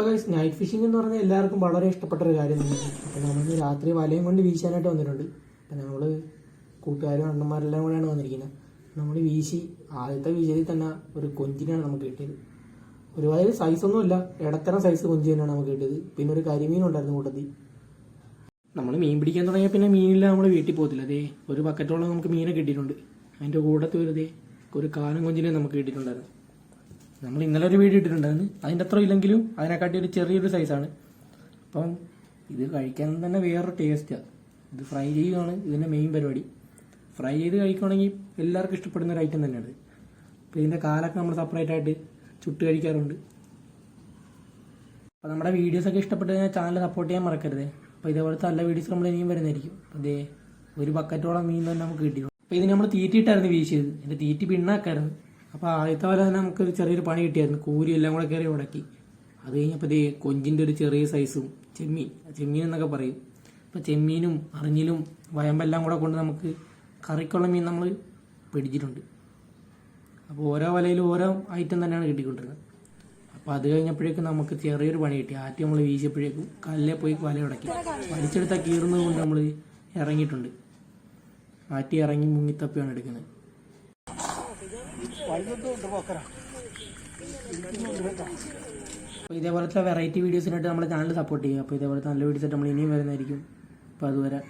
ഇപ്പൊ night phishing എന്ന് പറഞ്ഞാൽ എല്ലാവർക്കും വളരെ ഇഷ്ടപ്പെട്ട ഒരു കാര്യം തന്നെയാണ്. അപ്പോൾ നമ്മൾ രാത്രി വലയും കൊണ്ട് വീശാനായിട്ട് വന്നിട്ടുണ്ട്. അപ്പോൾ നമ്മൾ കൂട്ടുകാരും അണ്ണന്മാരെല്ലാം കൂടെയാണ് വന്നിരിക്കുന്നത്. നമ്മൾ വീശി ആദ്യത്തെ വീശിയിൽ തന്നെ ഒരു കൊഞ്ചിനാണ് നമുക്ക് കിട്ടിയത്. ഒരുപാട് സൈസ് ഒന്നുമില്ല ഇടത്തരം സൈസ് കൊഞ്ചി തന്നെയാണ് നമുക്ക് കിട്ടിയത്. പിന്നെ ഒരു കരിമീൻ ഉണ്ടായിരുന്നു കൂട്ടത്തിൽ. നമ്മൾ മീൻ പിടിക്കാൻ തുടങ്ങിയാൽ പിന്നെ മീനില്ല നമ്മൾ വീട്ടിൽ പോകത്തില്ല. അതേ ഒരു ബക്കറ്റോളം നമുക്ക് മീനെ കിട്ടിയിട്ടുണ്ട്. അതിന്റെ കൂടത്ത് ദേ ഒരു കാലം കൊഞ്ചിനെ നമുക്ക് കിട്ടിയിട്ടുണ്ടായിരുന്നു. നമ്മൾ ഇന്നലെ ഒരു വീഡിയോ ഇട്ടിട്ടുണ്ടായിരുന്നു. അതിന്റെ അത്ര ഇല്ലെങ്കിലും അതിനെക്കാട്ടി ഒരു ചെറിയൊരു സൈസാണ് അപ്പം ഇത് കഴിക്കാൻ തന്നെ വേറൊരു ടേസ്റ്റാണ് ഇത് ഫ്രൈ ചെയ്യുകയാണ് ഇതിന്റെ മെയിൻ പരിപാടി. ഫ്രൈ ചെയ്ത് കഴിക്കുകയാണെങ്കിൽ എല്ലാവർക്കും ഇഷ്ടപ്പെടുന്ന ഒരു ഐറ്റം തന്നെയാണ് അപ്പോൾ ഇതിന്റെ കാലൊക്കെ നമ്മൾ സെപ്പറേറ്റ് ആയിട്ട് ചുട്ട് കഴിക്കാറുണ്ട്. അപ്പോൾ നമ്മുടെ വീഡിയോസൊക്കെ ഇഷ്ടപ്പെട്ട് കഴിഞ്ഞാൽ ചാനൽ സപ്പോർട്ട് ചെയ്യാൻ മറക്കരുത്. അപ്പോൾ ഇതേപോലത്തെ നല്ല വീഡിയോസ് നമ്മൾ ഇനിയും വരുന്നതായിരിക്കും. അതേ ഒരു ബക്കറ്റോളം മീൻ തന്നെ നമുക്ക് കിട്ടി അപ്പോൾ ഇത് നമ്മൾ തീറ്റിയിട്ടായിരുന്നു വീശിയത്. എന്റെ തീറ്റി പിണ്ണാക്കായിരുന്നു. അപ്പോൾ ആദ്യത്തെ പോലെ തന്നെ നമുക്കൊരു ചെറിയൊരു പണി കിട്ടിയായിരുന്നു. കൂരി എല്ലാം കൂടെ കയറി ഉടക്കി അത് കഴിഞ്ഞപ്പോൾ ദേ കൊഞ്ചിന്റെ ഒരു ചെറിയ സൈസും ചെമ്മീൻ. ചെമ്മീൻ എന്നൊക്കെ പറയും. അപ്പോൾ ചെമ്മീനും അറിഞ്ഞിലും വയമ്പെല്ലാം കൂടെ കൊണ്ട് നമുക്ക് കറിക്കുള്ള മീൻ നമ്മൾ പിടിച്ചിട്ടുണ്ട്. അപ്പോൾ ഓരോ വലയിലും ഓരോ ഐറ്റം തന്നെയാണ് കിട്ടിക്കൊണ്ടിരുന്നത്. അപ്പോൾ അത് കഴിഞ്ഞപ്പോഴേക്കും നമുക്ക് ചെറിയൊരു പണി കിട്ടി. ആദ്യം നമ്മൾ വീശിയപ്പോഴേക്കും കല്ലേ പോയി വല ഉടക്കി വലിച്ചെടുത്ത കീറുന്നത് കൊണ്ട് നമ്മൾ ഇറങ്ങിയിട്ടുണ്ട്. ആറ്റി ഇറങ്ങി മുങ്ങിത്തപ്പിയാണ് എടുക്കുന്നത്. അപ്പോൾ ഇതേപോലത്തെ വെറൈറ്റി വീഡിയോസിനായിട്ട് നമ്മുടെ ചാനൽ സപ്പോർട്ട് ചെയ്യുക. അപ്പോൾ ഇതേപോലത്തെ നല്ല വീഡിയോസ് ആയിട്ട് നമ്മൾ ഇനിയും വരുന്നതായിരിക്കും. അപ്പോൾ അതുവരെ